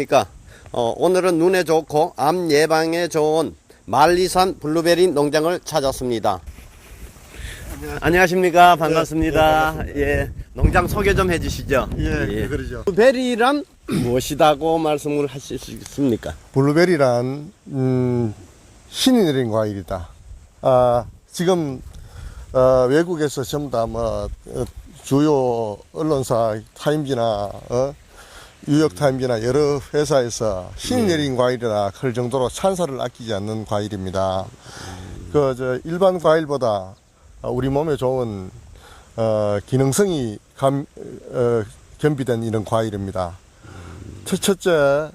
안녕하십니까. 어, 오늘은 눈에 좋고 암 예방에 좋은 말리산 블루베리 농장을 찾았습니다. 안녕하십니까. 반갑습니다. 예, 농장 소개 좀 해주시죠. 예, 그러죠. 블루베리란 무엇이다고 말씀을 하실 수 있습니까? 블루베리란 음, 신이 내린 과일이다. 아, 지금 어, 외국에서 전부 다뭐 어, 주요 언론사 타임지나 어, 뉴욕 타임지나 여러 회사에서 신이 내린 과일이라 할 정도로 찬사를 아끼지 않는 과일입니다. 그 저 일반 과일보다 어, 우리 몸에 좋은 어, 기능성이 감, 어, 겸비된 이런 과일입니다. 첫- 첫째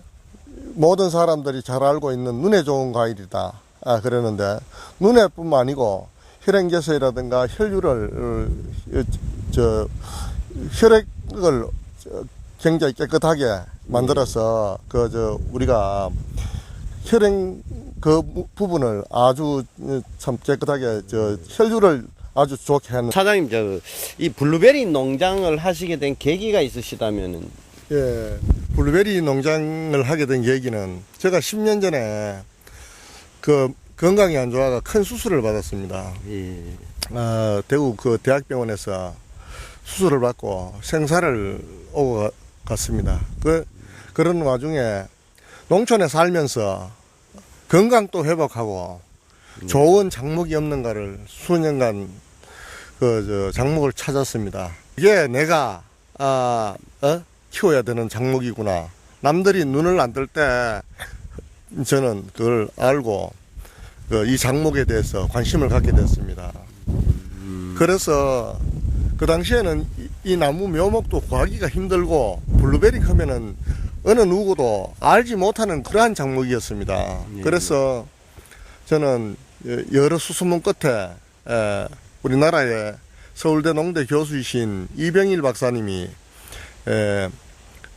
모든 사람들이 잘 알고 있는 눈에 좋은 과일이다. 아, 그러는데, 눈에뿐만 아니고, 혈행개소이라든가 혈류를, 어, 저, 혈액을 저, 굉장히 깨끗하게 만들어서, 그, 저, 우리가 혈행 그 부- 부분을 아주 어, 참 깨끗하게, 저, 혈류를 아주 좋게 하는. 사장님, 저, 이 블루베리 농장을 하시게 된 계기가 있으시다면은, 예, 블루베리 농장을 하게 된 계기는 제가 10년 전에 그 건강이 안 좋아가 큰 수술을 받았습니다. 예, 어, 대구 그 대학병원에서 수술을 받고 생사를 오고 가- 갔습니다. 그, 그런 와중에 농촌에 살면서 건강도 회복하고 좋은 작목이 없는가를 수년간 그, 저, 작목을 찾았습니다. 이게 내가, 아, 어? 키워야 되는 작목이구나. 남들이 눈을 안 뜰 때 저는 그걸 알고 그 이 작목에 대해서 관심을 갖게 됐습니다. 그래서 그 당시에는 이, 이 나무 묘목도 구하기가 힘들고 블루베리 하면은 어느 누구도 알지 못하는 그러한 작목이었습니다. 예. 그래서 저는 여러 수소문 끝에 에, 우리나라의 서울대 농대 교수이신 이병일 박사님이 에,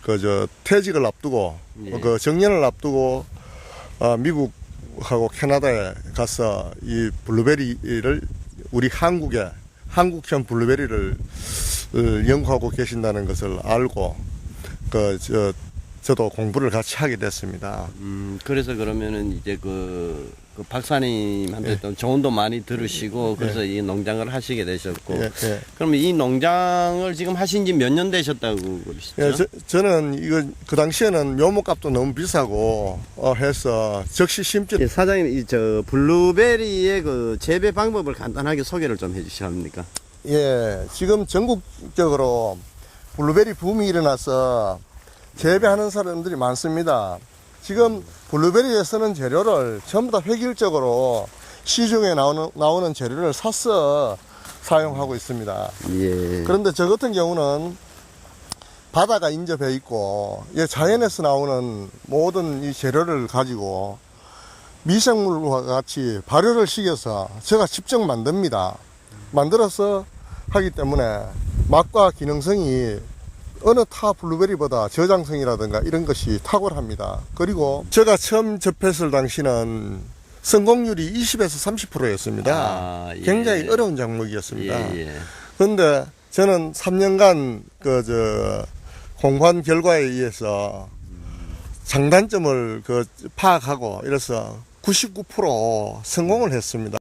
그저 퇴직을 앞두고 예. 그 정년을 앞두고 어, 미국하고 캐나다에 가서 이 블루베리를 우리 한국에 한국형 블루베리를 어, 연구하고 계신다는 것을 알고 그 저 저도 공부를 같이 하게 됐습니다. 음, 그래서 그러면은 이제 그, 그 박사님한테 예. 또 조언도 많이 들으시고, 그래서 이 농장을 하시게 되셨고, 예, 예. 그러면 이 농장을 지금 하신 지 몇 년 되셨다고 그러시죠? 예, 저, 저는 이거 그 당시에는 묘목값도 너무 비싸고 어, 해서 적시 심지 예, 사장님, 이 저 블루베리의 그 재배 방법을 간단하게 소개를 좀 해주시합니까? 예, 지금 전국적으로 블루베리 붐이 일어나서 재배하는 사람들이 많습니다. 지금 블루베리에 쓰는 재료를 전부 다 획일적으로 시중에 나오는, 나오는 재료를 사서 사용하고 있습니다. 예. 그런데 저 같은 경우는 바다가 인접해 있고 예, 자연에서 나오는 모든 이 재료를 가지고 미생물과 같이 발효를 시켜서 제가 직접 만듭니다. 만들어서 하기 때문에 맛과 기능성이 어느 타 블루베리보다 저장성이라든가 이런 것이 탁월합니다. 그리고 제가 처음 접했을 당시는 성공률이 20에서 30%였습니다. 아, 예. 굉장히 어려운 작목이었습니다. 예, 예. 그런데 저는 3년간 그 저 공부한 결과에 의해서 장단점을 그 파악하고 이래서 99% 성공을 했습니다.